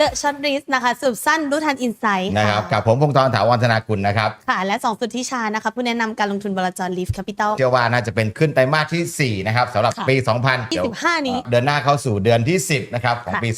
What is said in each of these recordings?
The Short List นะคะสืบสั้นรู้ทันอินไซต์นะครับกับผมพงศ์ธรถาวรธนากุลนะครับ ค่ะ และสองสุทธิชานะคะผู้แนะนำการลงทุนบลจร Leaf Capital เชื่อว่าน่าจะเป็นขึ้นไตรมาสที่ 4 นะครับสำหรับค่ะปี 2000เดี๋ยว25 นี้ เดือนหน้าเข้าสู่เดือนที่ 10 นะครับของค่ะปี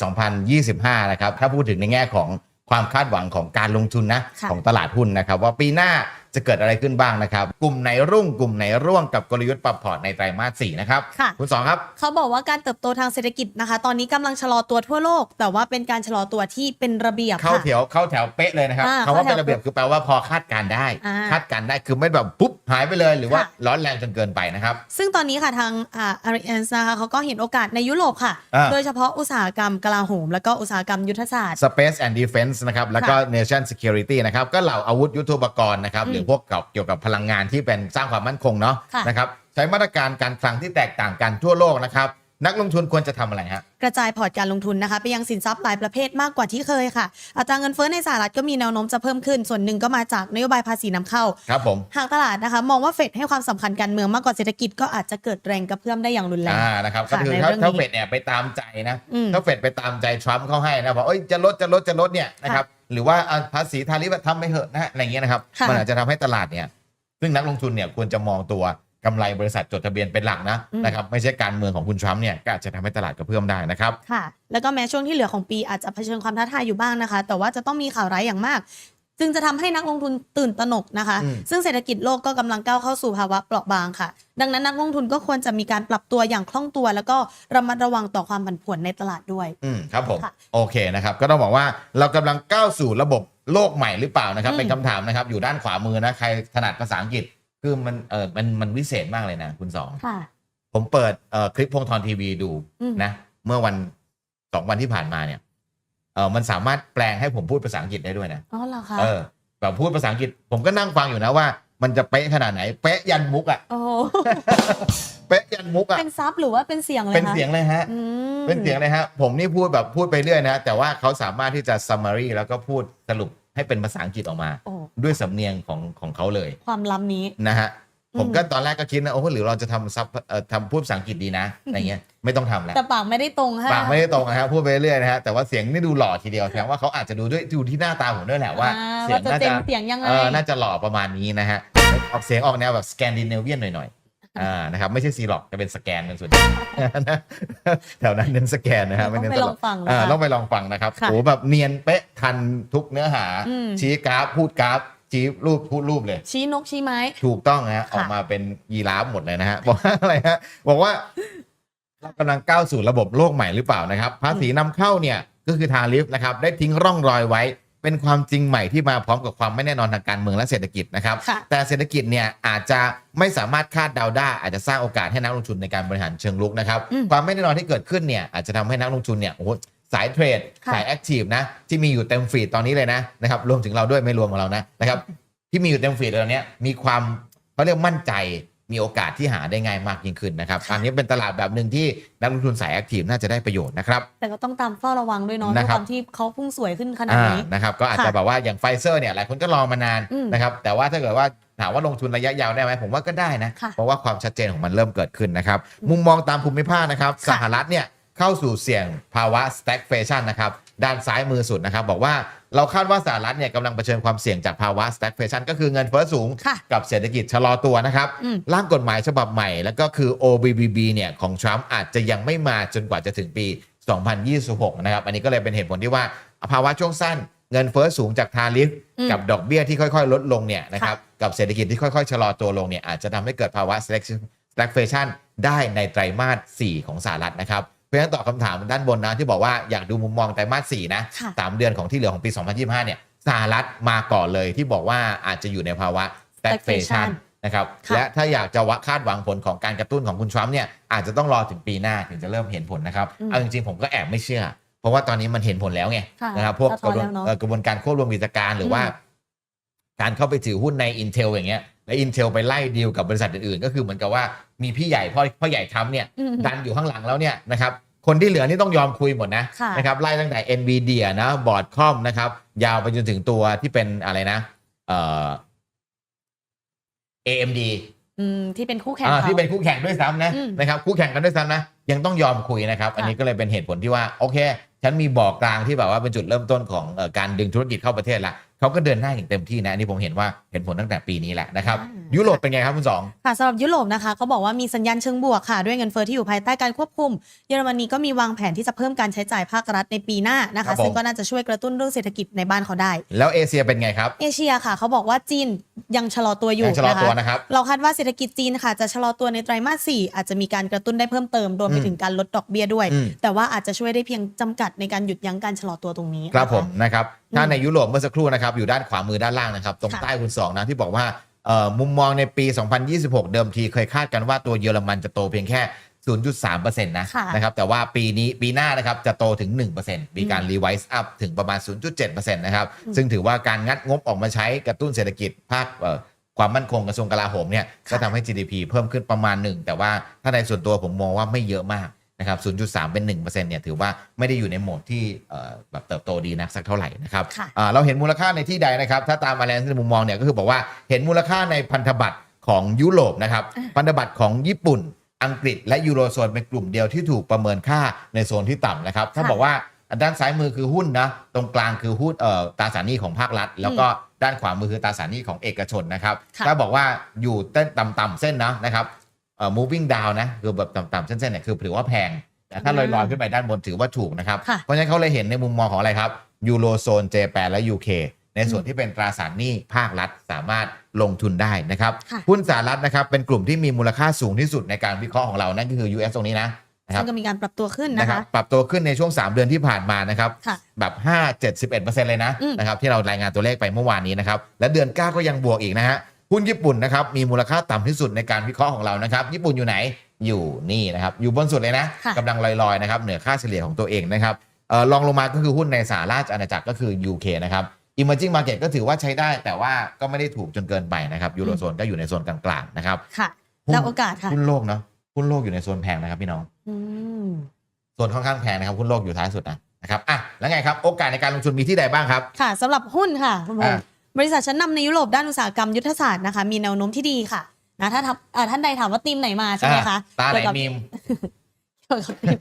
2025 นะครับถ้าพูดถึงในแง่ของความคาดหวังของการลงทุนนะค่ะของตลาดหุ้นนะครับว่าปีหน้า จะเกิดอะไรขึ้นบ้างนะครับ กลุ่มไหนรุ่งกลุ่มไหนร่วงกับกลยุทธ์ปรับพอร์ตในไตรมาส4นะครับค่ะคุณสองครับเขาบอกว่าการเติบโตทางเศรษฐกิจนะคะ ตอนนี้กำลังชะลอตัวทั่วโลก แต่ว่าเป็นการชะลอตัวที่เป็นระเบียบเข้าค่ะแถวเข้าแถวเป๊ะเลยนะครับอ่าคำว่าเข้าแถวเป็นระเบียบคือแปลว่าพอคาดการณ์ได้อ่าคาดการณ์ได้คือไม่แบบปุ๊บหายไปเลยหรือว่าค่ะร้อนแรงจนเกินไปนะครับ ซึ่งตอนนี้ค่ะทางอ่าอาริเอนส์นะคะเขาก็เห็นโอกาสในยุโรปค่ะอ่าโดยเฉพาะอุตสาหกรรมกลาโหม แล้วก็อุตสาหกรรมยุทธศาสตร์ Space and Defense นะครับแล้วก็ Nation Security นะครับก็เหล่าอาวุธยุทโธปกรณ์นะครับอืมหรือพวกเกี่ยวกับพลังงานที่เป็นสร้างความมั่นคงเนาะค่ะนะครับใช้มาตรการการคลังที่แตกต่างกันทั่วโลกนะครับนักลงทุนควรจะทำอะไรฮะกระจายพอร์ตการลงทุนนะคะไปยังสินทรัพย์หลายประเภทมากกว่าที่เคยค่ะ อัตราเงินเฟ้อในสหรัฐก็มีแนวโน้มจะเพิ่มขึ้น ส่วนหนึ่งก็มาจากนโยบายภาษีนำเข้าครับผมหากตลาดนะคะ มองว่าเฟดให้ความสำคัญการเมืองมากกว่าเศรษฐกิจก็อาจจะเกิดแรงกระเพื่อมได้อย่างรุนแรงอ่านะครับก็ค่ะคือในถ้าเรื่องนี้ถ้าเฟดเนี่ยไปตามใจนะอืมถ้าเฟดไปตามใจทรัมป์เขาให้นะบอกเอ้ยจะลดจะลดจะลดเนี่ยนะครับ หรือว่าอะภาษีทาริฟทำไปเหอะนะฮะอะไรเงี้ยนะครับค่ะมันอาจจะทำให้ตลาดเนี่ย ซึ่งนักลงทุนเนี่ยควรจะมองตัวกำไรบริษัทจดทะเบียนเป็นหลักนะอืมนะครับไม่ใช่การเมืองของคุณทรัมป์เนี่ยก็อาจจะทำให้ตลาดกระเพื่อมได้นะครับค่ะ แล้วก็แม้ช่วงที่เหลือของปีอาจจะเผชิญความท้าทายอยู่บ้างนะคะ แต่ว่าจะต้องมีข่าวร้ายอย่างมาก จึงจะทำให้นักลงทุนตื่นตระหนกนะคะอืมซึ่งเศรษฐกิจโลกก็กำลังก้าวเข้าสู่ภาวะเปราะบางค่ะ ดังนั้นนักลงทุนก็ควรจะมีการปรับตัวอย่างคล่องตัว แล้วก็ระมัดระวังต่อความผันผวนในตลาดด้วยอืมครับผมค่ะโอเคนะครับ ก็ต้องบอกว่าเรากำลังก้าวสู่ระบบโลกใหม่หรือเปล่านะครับอืมเป็นคำถามนะครับ อยู่ด้านขวามือนะใครถนัดภาษาอังกฤษคือมันเออมันมันวิเศษมากเลยนะ คุณสองค่ะผมเปิดเอ่อคลิปพงทรทีวีดูอืมนะ เมื่อวันสองวันที่ผ่านมาเนี่ยเออมันสามารถแปลงให้ผมพูดภาษาอังกฤษได้ด้วยนะอ๋อเหรอคะเออแบบพูดภาษาอังกฤษผมก็นั่งฟังอยู่นะว่า มันจะเป๊ะขนาดไหน เป๊ะยันมุกอะโอ้โหเป๊ะยันมุกอะเป็นซับหรือว่าเป็นเสียงเลยเป็นคะเสียงเลยฮะอืมเป็นเสียงเลยฮะผมนี่พูดแบบพูดไปเรื่อยนะแต่ว่าเขาสามารถที่จะ summary แล้วก็พูดสรุปให้เป็นภาษาอังกฤษออกมาโอ้ด้วยสำเนียงของของเขาเลย ความล้ำนี้นะฮะอืม ผมก็ตอนแรกก็คิดนะโอ้โหหรือเราจะทำซับเอ่อทำพูดภาษาอังกฤษดีนะอะไรเงี้ยไม่ต้องทำแล้วแต่ปากไม่ได้ตรงฮะปากไม่ได้ตรงนะฮะพูดไปเรื่อยนะฮะแต่ว่าเสียงนี่ดูหล่อทีเดียวแสดงว่าเขาอาจจะดูด้วยดูที่หน้าตาผมด้วยแหละว่าอ่าเสียงว่าจะน่าเต็จะมเสียงยังไงเออน่าจะหล่อประมาณนี้นะฮะออกเสียงออกแนวแบบสแกนดิเนเวียนหน่อยๆอ่านะครับไม่ใช่ซีหรอกจะเป็นสแกนเป็นส่วนใหญ่นะแถวนั้นเน้นสแกนนะฮะไม่ต้องเน้นไปตลลอกงฟังนะอ่าคะต้องไปลองฟังนะครับค่ะโอ้แบบเนียนเป๊ะทันทุกเนื้อหาอืมชี้กราฟพูดกราฟ ชี้รูปพูดรูปเลย ชี้นกชี้ไม้ ถูกต้องนะฮะค่ะออกมาเป็นยีราฟหมดเลยนะฮะบอกว่าอะไรฮะบอกว่าเรากำลังก้าวสู่ระบบโลกใหม่หรือเปล่านะครับ ภาษีนำเข้าเนี่ยก็คือทาริฟนะครับได้ทิ้งร่องรอยไว้ เป็นความจริงใหม่ที่มาพร้อมกับความไม่แน่นอนทางการเมืองและเศรษฐกิจนะครับค่ะแต่เศรษฐกิจเนี่ยอาจจะไม่สามารถคาดเดาได้อาจจะสร้างโอกาสให้นักลงทุนในการบริหารเชิงลุกนะครับอืมความไม่แน่นอนที่เกิดขึ้นเนี่ยอาจจะทำให้นักลงทุนเนี่ยโอ้โห สายเทรดค่ะสายแอคทีฟนะที่มีอยู่เต็มฟีดตอนนี้เลยนะนะครับรวมถึงเราด้วยไม่รวมของเรานะนะครับที่มีอยู่เต็มฟีดตอนเนี้ยมีความเขาเรียกมั่นใจมีโอกาสที่หาได้ง่ายมากยิ่งขึ้นนะครับอันนี้เป็นตลาดแบบหนึ่งที่นักลงทุนสายแอคทีฟน่าจะได้ประโยชน์นะครับ แต่ก็ต้องตามเฝ้าระวังด้วยเนาะด้วยนะครับความที่เขาพุ่งสวยขึ้นขนาดอ่านี้นะครับ ก็อาจจะค่ะแบบว่าอย่างไฟเซอร์เนี่ยหลายคนก็รอมานานอืมนะครับ แต่ว่าถ้าเกิดว่าถามว่าลงทุนระยะยาวได้ไหมผมว่าก็ได้นะค่ะเพราะว่าความชัดเจนของมันเริ่มเกิดขึ้นนะครับ มุมมองตามภูมิภาคนะครับค่ะสหรัฐเนี่ย เข้าสู่เสี่ยงภาวะ stagflation นะครับ ด้านซ้ายมือสุดนะครับ บอกว่าเราคาดว่าสหรัฐเนี่ยกำลังเผชิญความเสี่ยงจากภาวะ stagflation ก็คือเงินเฟ้อสูง ค่ะกับเศรษฐกิจชะลอตัวนะครับ อืม ร่างกฎหมายฉบับใหม่ แล้วก็คือ OBBB เนี่ยของทรัมป์อาจจะยังไม่มาจนกว่าจะถึงปี 2026 นะครับ อันนี้ก็เลยเป็นเหตุผลที่ว่าภาวะช่วงสั้น เงินเฟ้อสูงจากทาริฟอืม กับดอกเบี้ยที่ค่อยๆ ลดลงเนี่ยนะครับกับเศรษฐกิจที่ค่อยๆ ชะลอตัวลงเนี่ยอาจจะทำให้เกิดภาวะ stagflation ได้ในไตรมาส 4 ของสหรัฐนะครับ เพราะฉะนั้นตอบคำถามด้านบนนะที่บอกว่าอยากดูมุมมองไตรมาส4นะค่ะสามเดือนของที่เหลือของปี 2025 เนี่ยสหรัฐมาก่อนเลยที่บอกว่าอาจจะอยู่ในภาวะ stagflation นะครับค่ะและถ้าอยากจะวะคาดหวังผลของการกระตุ้นของคุณทรัมป์เนี่ยอาจจะต้องรอถึงปีหน้าถึงจะเริ่มเห็นผลนะครับอืมเอาจริงๆผมก็แอบไม่เชื่อ เพราะว่าตอนนี้มันเห็นผลแล้วไงค่ะนะครับพวกสะกท้อระนบวนแล้วเนอะเอ่อกระบวนการควบรวมกิจการหรือว่า การเข้าไปถือหุ้นใน Intel อย่างเงี้ยและ Intel ไปไล่ดีลกับบริษัทอื่นๆ ก็คือเหมือนกับว่า มีพี่ใหญ่พ่อพ่อใหญ่ทำเนี่ยอืมดันอยู่ข้างหลังแล้วเนี่ยนะครับคนที่เหลือนี่ต้องยอมคุยหมดนะค่ะนะครับไล่ตั้งแต่ NVIDIA นะบอร์ดคอมนะครับยาวไปจนถึงตัวที่เป็นอะไรนะเอ่อ AMD อืมที่เป็นคู่แข่งอ่าเขาที่เป็นคู่แข่งด้วยซ้ำนะอืมนะครับคู่แข่งกันด้วยซ้ำนะยังต้องยอมคุยนะครับค่ะอันนี้ก็เลยเป็นเหตุผลที่ว่าโอเค ฉันมีบ่อกลางที่แบบว่าเป็นจุดเริ่มต้นของเอ่อการดึงธุรกิจเข้าประเทศละเขาก็เดินหน้าอย่างเต็มที่นะอันนี้ผมเห็นว่าเห็นผลตั้งแต่ปีนี้แหละนะครับอ่ายุยุโรปเป็นไงครับคุณสองค่ะสำหรับยุโรปนะคะเขาบอกว่ามีสัญญาณเชิงบวกค่ะด้วยเงินเฟ้อที่อยู่ภายใต้การควบคุม เยอรมนีก็มีวางแผนที่จะเพิ่มการใช้จ่ายภาครัฐในปีหน้านะครัคะบผมซึ่งก็น่าจะช่วยกระตุ้นเรื่องเศรษฐกิจในบ้านเขาได้ แล้วเอเชียเป็นไงครับ เอเชียค่ะเขาบอกว่าจีนยังชะลอตัวอยู่ยังชะลอนะคะตัวนะครับเราคาดว่าเศรษฐกิจจีนค่ะจะชะลอตัวในไตรมาส 4 อาจจะมีการกระตุ้นได้เพิ่มเติมรวมไปอืมถึงการลดดอกเบี้ยด้วยอืมแต่ว่าอาจจะช่วยได้เพียงจำกัดในการหยุดยั้งการชะลอตัวตรงนี้ ครับนะะผมนะครับถ้าอืมในยุโรปเมื่อสักครู่นะครับอยู่ด้านขวามือด้านล่างนะครับตรงค่ะใต้คุณสองนะที่บอกว่าเอ่อ มุมมองในปี 2026 เดิมทีเคยคาดกันว่าตัวเยอรมันจะโตเพียงแค่ 0.3%นะค่ะนะครับแต่ว่าปีนี้ปีหน้านะครับจะโตถึง 1%มีการรีไวซ์อัพถึงประมาณ 0.7%นะครับอืมซึ่งถือว่าการงัดงบออกมาใช้กระตุ้นเศรษฐกิจภาคเอ่อความมั่นคงกระทรวงกลาโหมเนี่ยก็ทำให้ GDP เพิ่มขึ้นประมาณหนึ่งแต่ว่าถ้าในส่วนตัวผมมองว่าไม่เยอะมาก นะครับ 0.3 เป็น1%เนี่ยถือว่าไม่ได้อยู่ในโหมดที่เอ่อแบบเติบโตดีนักสักเท่าไหร่นะครับค่ะอ่าเราเห็นมูลค่าในที่ใดนะครับ ถ้าตามมาแลนซ์ในมุมมองเนี่ยก็คือบอกว่าเห็นมูลค่าในพันธบัตรของยุโรปนะครับ พันธบัตรของญี่ปุ่น อังกฤษ และยูโรโซนเป็นกลุ่มเดียวที่ถูกประเมินค่าในโซนที่ต่ำนะครับ ถ้าบอกว่าด้านซ้ายมือคือหุ้นนะตรงกลางคือหุ้นเอ่อตราสารหนี้ของภาครัฐ แล้วก็ด้านขวามือคือตราสารหนี้ของเอกชนนะครับค่ะถ้าบอกว่าอยู่เต้นต่ำๆเส้นนะนะครับ เอ่อ moving down นะ คือแบบต่ำๆเส้นๆเนี่ยคือถือว่าแพง แต่ถ้าลอยๆขึ้นไปด้านบนถือว่าถูกนะครับ ค่ะ เพราะฉะนั้นเขาเลยเห็นในมุมมองของอะไรครับยูโรโซนเจแปนและ UK ในส่วนที่เป็นตราสารหนี้ภาครัฐสามารถลงทุนได้นะครับ ค่ะ หุ้นสหรัฐนะครับเป็นกลุ่มที่มีมูลค่าสูงที่สุดในการวิเคราะห์ของเรานั่นก็คือ US ตรงนี้นะนะครับ ซึ่งก็มีการปรับตัวขึ้นนะนะครัคะบปรับตัวขึ้นในช่วง 3 เดือนที่ผ่านมานะครับค่ะแบบ5 7 11เลยนะอืมนะครับที่เรารายงานตัวเลขไปเมื่อวานนี้นะครับและเดือน 9 ก็ยังบวกอีกนะฮะ หุ้นญี่ปุ่นนะครับมีมูลค่าต่ำที่สุดในการวิเคราะห์ของเรานะครับ ญี่ปุ่นอยู่ไหนอยู่นี่นะครับ อยู่บนสุดเลยนะค่ะกำลังลอยๆนะครับเหนือค่าเฉลี่ยของตัวเองนะครับเอ่อลองลงมาก็คือหุ้นในสหราชอาณาจักรก็คือ UK นะครับ Emerging Market ก็ถือว่าใช้ได้ แต่ว่าก็ไม่ได้ถูกจนเกินไปนะครับยูโรโซนก็อยู่ในโซนกลางๆนะครับค่ะหุ้นแล้วโอกาสค่ะหุ้นโลกเนาะหุ้นโลกอยู่ในโซนแพงนะครับพี่น้องอืมโซนค่อนข้างแพงนะครับหุ้นโลกอยู่ท้ายสุดนะนะครับอะแล้วไงครับโอกาสในการลงทุนมีที่ใดบ้างครับ ค่ะสำหรับหุ้นค่ะคุณพงอ่าษ์ บริษัทชั้นนำในยุโรปด้านอุตสาหกรรมยุทธศาสตร์นะคะมีแนวโน้มที่ดีค่ะนะถ้าทับอ่าท่านใดถามว่าทีมไหนมาใช่ไหมคะอะตาไหนเกี่ยวกับมีมเกี่ยวกับทีม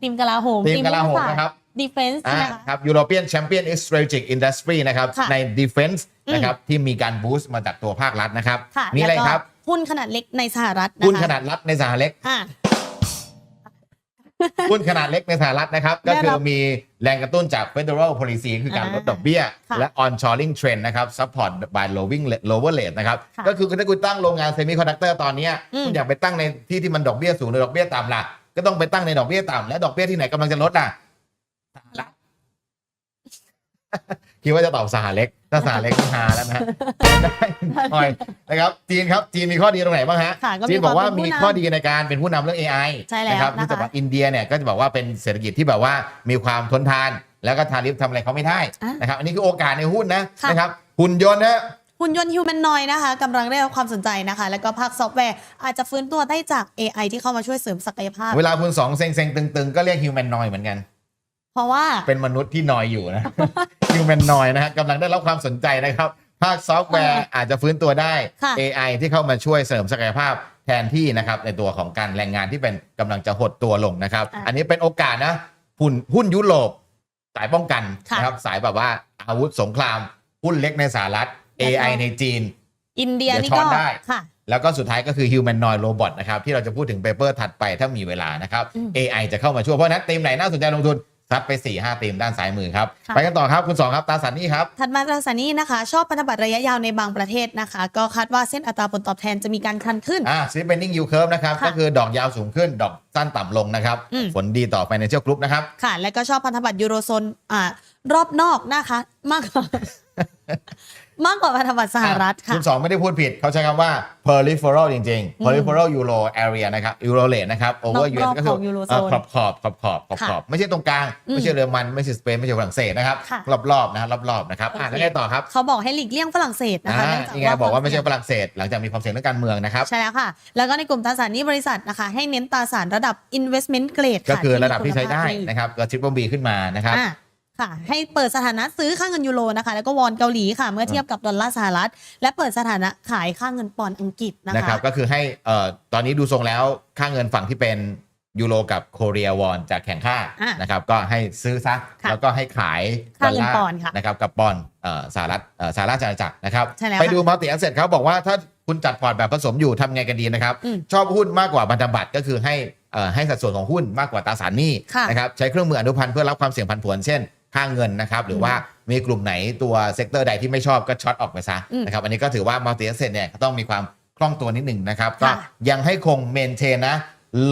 ทีมกลาโหมทีมกลาโหมนะครับดีเฟนส์อ่าใช่ไหมคะครับ European Champion Strategic Industry นะครับค่ะใน Defense อืมนะครับที่มีการบูสต์มาจากตัวภาครัฐนะครับค่ะมีอะไรแล้วก็ครับหุ้นขนาดเล็กในสหรัฐนะคะหุ้นขนาดรัฐในสหรัฐอ่า หุ้นขนาดเล็กในสหรัฐนะครับ ก็ได้คืรัอบมีแรงกระตุ้นจาก Federal Policy คือการอ่าลดดอกเบี้ยค่ะและ onshoring trend นะครับ support by lowering lower rate นะครับค่ะก็คือถ้าคุณตั้งโรงงานเซมิคอนดักเตอร์ตอนเนี้ยอืมคุณอยากไปตั้งในที่ที่มันดอกเบี้ยสูงหรือดอกเบี้ยต่ำล่ะ ก็ต้องไปตั้งในดอกเบี้ยต่ำและดอกเบี้ยที่ไหนกำลังจะลดล่ะสหรัฐ คิดว่าจะตอบสหเล็กถ้าสหเล็กนี่ฮาแล้วนะฮะได้หน่อยนะครับจีนครับจีนมีข้อดีตรงไหนบ้างฮะค่ะก็มีจีนบอกว่าความเป็นผู้มีนำข้อดีในการเป็นผู้นำเรื่อง AI ใช่แล้วนะครับนะคะ ที่จะบอกอินเดียเนี่ยก็จะบอกว่าเป็นเศรษฐกิจที่แบบว่ามีความทนทาน แล้วก็ทาริฟทำอะไรเขาไม่ได้อะ นะครับอันนี้คือโอกาสในหุ้นนะค่ะ นะครับหุ่นยนต์นะ หุ่นยนต์ฮิวแมนนอยนะคะกำลังได้รับความสนใจนะคะ แล้วก็ภาคซอฟต์แวร์อาจจะฟื้นตัวได้จาก AI ที่เข้ามาช่วยเสริมศักยภาพ เวลาคุณสองเซ็งเซ็งตึงๆ ก็เรียกฮิวแมนนอยเหมือนกันเพ ราะว่าเป็นมนุษย์ที่นอยอยู่นะฮิวแมนนอยนะฮะกำลังได้รับความสนใจนะครับ ภาคซอฟต์แวร์อาจจะฟื้นตัวได้ค่ะ AI ที่เข้ามาช่วยเสริมศักยภาพแทนที่นะครับในตัวของการแรงงานที่เป็นกำลังจะหดตัวลงนะครับอะอันนี้เป็นโอกาสนะหุ้นหุ้นยุโรปสายป้องกันค่ะนะครับสายแบบว่าอาวุธสงคราม หุ้นเล็กในสหรัฐแล้วก็ AI ในจีน อินเดียเดี๋ยวนี่ช้ก็อนได้ค่ะแล้วก็สุดท้ายก็คือ humanoid robot นะครับ ที่เราจะพูดถึงเปเปอร์ถัดไปถ้ามีเวลานะครับอืม AI จะเข้ามาช่วยเพราะฉะนั้นทีมไหนน่าสนใจลงทุน ซัดไป4 5ทีมด้านซ้ายมือครับค่ะไปกันต่อครับคุณสองครับตราสารหนี้ครับ ถัดมาตราสารหนี้นะคะ ชอบพันธบัตรระยะยาวในบางประเทศนะคะ ก็คาดว่าเส้นอัตราผลตอบแทนจะมีการชันขึ้นอ่า spending yield curve นะครับค่ะก็คือดอกยาวสูงขึ้นดอกสั้นต่ำลงนะครับอืมผลดีต่อ financial group นะครับ ค่ะ และก็ชอบพันธบัตรยูโรโซนอ่ารอบนอกนะคะ มากกว่า มากกว่าพันธบัตรสหรัฐค่ะคุณสองไม่ได้พูดผิด เขาใช้คำว่า peripheral จริงอืๆม peripheral euro area นะครับ euro rate นะครับ over รอบ US ก็คือของ Eurozone เอ่อขอบขอบขอบขอบขอบขอบไม่ใช่ตรงกลางอืมไม่ใช่เยอรมัน ไม่ใช่สเปน ไม่ใช่ฝรั่งเศสนะครับค่ะรอบๆนะครับรอบๆนะครับอ่าโอเคแล้วไงต่อครับ เขาบอกให้หลีกเลี่ยงฝรั่งเศสนะคะอ่าเนื่องจากนี่ไงบอกว่าไม่ใช่ควฝรั่งเศส หลังจากมีความเสี่ยงเรื่องการเมืองนะครับ ใช่แล้วค่ะ แล้วก็ในกลุ่มตราสารหนี้บริษัทนะคะ ให้เน้นตราสารระดับ investment grade ก็ค่ะคือระดับที่ใช้ได้มีคุณภาพนะครับก็ทริปเปิลบีขึ้นมานะครับอ่า ค่ะให้เปิดสถานะซื้อค่าเงินยูโรนะคะ แล้วก็วอนเกาหลีค่ะ เมื่อเทียบกับดอลลาร์สหรัฐ และเปิดสถานะขายค่าเงินปอนด์อังกฤษนะนะคะครับก็คือให้เอ่อตอนนี้ดูทรงแล้วค่าเงินฝั่งที่เป็นยูโรกับโคเรียวอนจะแข่งค่าอะนะครับก็ให้ซื้อซะค่ะแล้วก็ให้ขายค่าเงินดลลร์ปอนด์ค่ะนะครับกับปอนด์เอ่อสหรัฐเอ่อสหราชอาณาจักรนะครับใช่แล้วไปค่ะดูมัลติแอสเซทเขาบอกว่าถ้าคุณจัดพอร์ตแบบผสมอยู่ทำไงกันดีนะครับอืมชอบหุ้นมากกว่าพันธบัตรก็คือให้เอ่อให้สัดส่วนของหุ้นมากกว่าตราสารหนี้ค่ะนะครับใช้เครื่องมืออนุพันธ์เพื่อรับความเสี่ยงผันผวนเช่น ค่าเงินนะครับ หรือว่ามีกลุ่มไหนตัวเซกเตอร์ใดที่ไม่ชอบก็ช็อตออกไปซะอืมนะครับอันนี้ก็ถือว่ามัลติแอสเซทเนี่ยต้องมีความคล่องตัวนิดหนึ่งนะครับ ก็ค่ะยังให้คงเมนเทนนะ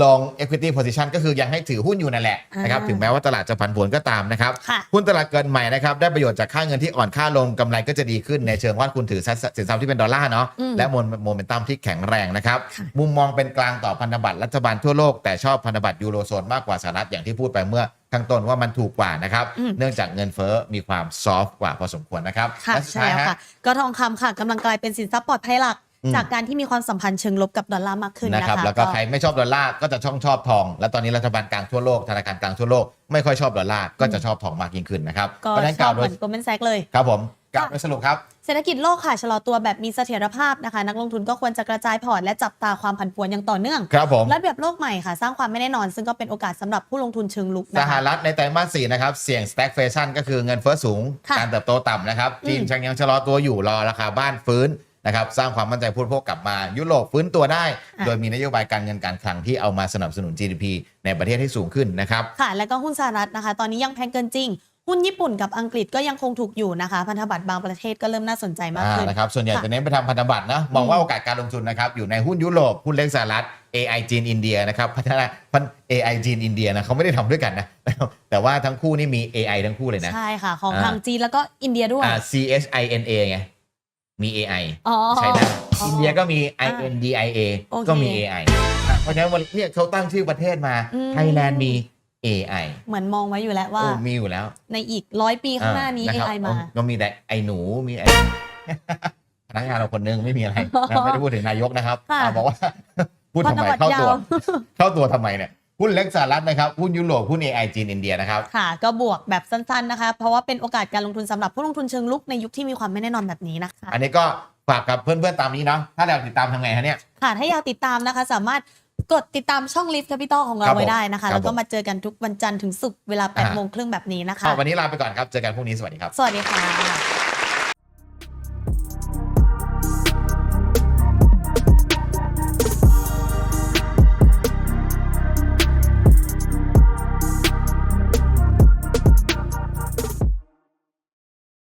long equity position ก็คือยังให้ถือหุ้นอยู่นั่นแหละนะครับอ่าถึงแม้ว่าตลาดจะผันผวนก็ตามนะครับค่ะหุ้นตลาดเกินใหม่นะครับ ได้ประโยชน์จากค่าเงินที่อ่อนค่าลงกำไรก็จะดีขึ้นในเชิงว่าคุณถือสินทรัพย์ที่เป็นดอลลาร์เนาะอืมและโมโมเมนตัมที่แข็งแรงนะครับค่ะมุมมองเป็นกลางต่อพันธบัตรรัฐบาลทั่วโลกแต่ชอบพันธบัตรยูโรโซนมากกว่าสหรัฐอย่างที่พูดไปเมื่อ ข้างต้นว่ามันถูกกว่านะครับอืมเนื่องจากเงินเฟ้อมีความซอฟต์กว่าพอสมควรนะครับค่ะและสุดใช่ท้ายแล้วฮะค่ะ ก็ทองคำค่ะกำลังกลายเป็นสินทรัพย์ปลอดภัยหลักอืมจากการที่มีความสัมพันธ์เชิงลบกับดอลลาร์มากขึ้นนะนะครัคะบแล้วก็ใครไม่ชอบดอลลาร์ก็จะช่องชอบทอง และตอนนี้รัฐบาลกลางทั่วโลกธนาคารกลางทั่วโลกไม่ค่อยชอบดอลลาร์ก็จะชอบทองมากยิ่งขึ้นนะครับก็เพราะฉะนั้นชกอล่าบวเหโดมืยอนโกลแมนแซกเลย ครับผมกล่าวค่ะโดยสรุปครับ เศรษฐกิจโลกค่ะชะลอตัวแบบมีเสถียรภาพนะคะ นักลงทุนก็ควรจะกระจายพอร์ตและจับตาความผันผวนอย่างต่อเนื่องครับผมและแบบโลกใหม่ค่ะ สร้างความไม่แน่นอน ซึ่งก็เป็นโอกาสสำหรับผู้ลงทุนเชิงลุกสนะหคะรัฐในไตรมาสสี่นะครับเสี่ยง stagflation ก็คือเงินเฟ้อสูงค่ะการเติบโตต่ำนะครับอืมจีนยังชะลอตัวอยู่รอราคาบ้านฟื้นนะครับสร้างความมั่นใจผู้บริโภคกลับมายุโรปฟื้นตัวได้ โดยมีนโยบายการเงินการคลังที่เอามาสนับสนุน GDP ในประเทศให้สูงขึ้นนะครับค่ะแล้วก็หุ้นสหรัฐนะคะ ตอนนี้ยังแพงเกินจริง หุ้นญี่ปุ่นกับอังกฤษก็ยังคงถูกอยู่นะคะ พันธบัตรบางประเทศก็เริ่มน่าสนใจมากอ่าขึ้นนะครับส่วนใหญ่ค่ะจะเน้นไปทำพันธบัตรนะมองว่าโอกาสการลงทุนนะครับอยู่ในหุ้นยุโรปหุ้นเล็กสหรัฐ AI จีนอินเดียนะครับพัฒนาพัน AI จีนอินเดียนะเขาไม่ได้ทำด้วยกันนะแต่ว่าทั้งคู่นี่มี AI ทั้งคู่เลยนะใช่ค่ะของอ่าทางจีนแล้วก็อินเดียด้วยอ่า C H I N A ไงมี AI อ๋อใช่นะอ๋ออิอินเดียก็มี I อ่า N D I A โอเคก็มี AI อะเพราะฉะนั้นวันเนี่ยเขาตั้งชื่อประเทศมาอืมไทยแลนด์มี AI เหมือนมองไว้อยู่แล้วว่าโอ้มีอยู่แล้ว ในอีกร้อยปีข้างหน้านี้ะครับ AI มา ก็มีแต่ไอหนูมีไอพนักงานเราคนนึงไม่มีอะไรนะไม่ได้พูดถึงนายกนะครับค่ะอะบอกว่าพูดทำไมพันธบัตรเข้าตัวยาวเข้าตัวทำไมเนี่ยหุ้นเล็กสหรัฐนะครับหุ้นยุโรปหุ้น AI จีนอินเดียนะครับค่ะก็บวกแบบสั้นๆนะคะเพราะว่าเป็นโอกาสการลงทุนสำหรับผู้ลงทุนเชิงลุกในยุคที่มีความไม่แน่นอนแบบนี้นะคะอันนี้ก็ฝากกับเพื่อนๆตามนี้เนาะถ้าเราติดตามทำไงฮะเนี่ยค่ะถ้าอยากติดตามนะคะ สามารถ กดติดตามช่อง Lift Capital ของเราครับผมไว้ได้นะคะครับแล้วก็ผมมาเจอกันทุกวันจันทร์ถึงศุกร์เวลาอ่า8โมงครึ่งแบบนี้นะคะอะวันนี้ลาไปก่อนครับ เจอกันพรุ่งนี้สวัสดีครับ สวัสดีค่ะ